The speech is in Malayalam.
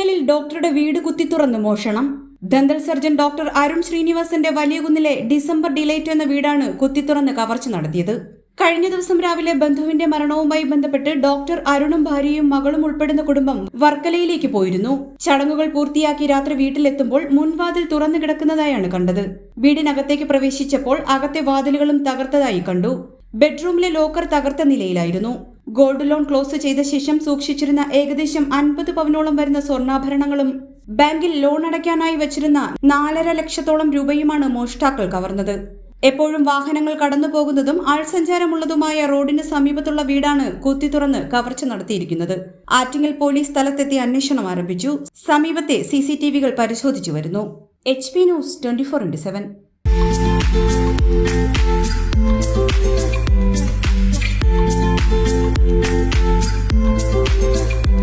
ഡോക്ടറുടെ വീട് കുത്തി തുറന്നു മോഷണം. ദന്തൽ സർജൻ ഡോക്ടർ അരുൺ ശ്രീനിവാസന്റെ വലിയകുന്നിലെ ഡിസംബർ ഡിലൈറ്റ് എന്ന വീടാണ് കുത്തിത്തുറന്ന് കവർച്ച നടത്തിയത്. കഴിഞ്ഞ ദിവസം രാവിലെ ബന്ധുവിന്റെ മരണവുമായി ബന്ധപ്പെട്ട് ഡോക്ടർ അരുണും ഭാര്യയും മകളും ഉൾപ്പെടുന്ന കുടുംബം വർക്കലയിലേക്ക് പോയിരുന്നു. ചടങ്ങുകൾ പൂർത്തിയാക്കി രാത്രി വീട്ടിലെത്തുമ്പോൾ മുൻവാതിൽ തുറന്നു കിടക്കുന്നതായാണ് കണ്ടത്. വീടിനകത്തേക്ക് പ്രവേശിച്ചപ്പോൾ അകത്തെ വാതിലുകളും തകർത്തതായി കണ്ടു. ബെഡ്റൂമിലെ ലോക്കർ തകർത്ത നിലയിലായിരുന്നു. ഗോൾഡ് ലോൺ ക്ലോസ് ചെയ്ത ശേഷം സൂക്ഷിച്ചിരുന്ന ഏകദേശം അൻപത് പവനോളം വരുന്ന സ്വർണാഭരണങ്ങളും ബാങ്കിൽ ലോൺ അടയ്ക്കാനായി വച്ചിരുന്ന നാലര ലക്ഷത്തോളം രൂപയുമാണ് മോഷ്ടാക്കൾ കവർന്നത്. എപ്പോഴും വാഹനങ്ങൾ കടന്നു പോകുന്നതും ആൾസഞ്ചാരമുള്ളതുമായ റോഡിന് സമീപത്തുള്ള വീടാണ് കുത്തി തുറന്ന് കവർച്ച നടത്തിയിരിക്കുന്നത്. ആറ്റിങ്ങൽ പോലീസ് സ്ഥലത്തെത്തി അന്വേഷണം ആരംഭിച്ചു. സമീപത്തെ സി സി ടി വികൾ പരിശോധിച്ചു വരുന്നു. H P news twenty four into seven.